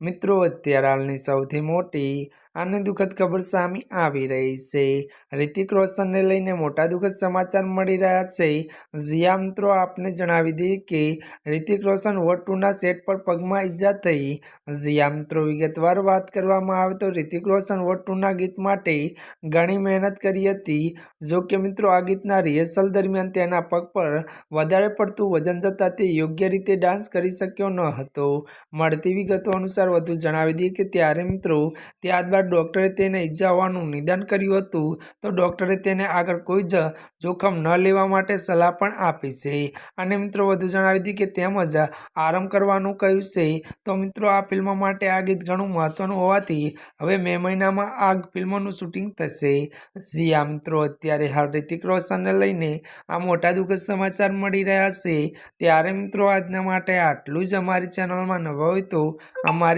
મિત્રો, અત્યારે હાલની સૌથી મોટી અને દુઃખદ ખબર સામે આવી રહી છે. રિતિક રોશનને લઈને મોટા દુઃખદ સમાચાર મળી રહ્યા છે. જ્યાં મિત્રો, આપને જણાવી દઈએ કે રિતિક રોશન વોટ ટુના સેટ પર પગમાં ઈજા થઈ. જ્યાં મિત્રો, વિગતવાર વાત કરવામાં આવે તો રિતિક રોશન વોટ ટુના ગીત માટે ઘણી મહેનત કરી હતી. જો કે, મિત્રો, આ ગીતના રિહર્સલ દરમિયાન તેના પગ પર વધારે પડતું વજન જતાં તે યોગ્ય રીતે ડાન્સ કરી શક્યો ન હતો. મળતી વિગતો અનુસાર વધુ જણાવી દઈએ કે ત્યારે મિત્રો ત્યારબાદ ડૉક્ટરે તેને ઈજા હોવાનું નિદાન કર્યું હતું. તો ડૉક્ટરે તેને આગળ કોઈ જ જોખમ ન લેવા માટે સલાહ પણ આપી છે. અને મિત્રો વધુ જણાવી દઈએ કે તેમજ આરામ કરવાનું કહ્યું છે. તો મિત્રો આ ફિલ્મ માટે આ ગીત ઘણું મહત્વનું હોવાથી હવે મે મહિનામાં આ ફિલ્મનું શૂટિંગ થશે. જી આ મિત્રો, અત્યારે હાલ રોશનને લઈને આ મોટા દુઃખદ સમાચાર મળી રહ્યા છે. ત્યારે મિત્રો આજના માટે આટલું જ. અમારી ચેનલમાં નવા હોય તો અમારી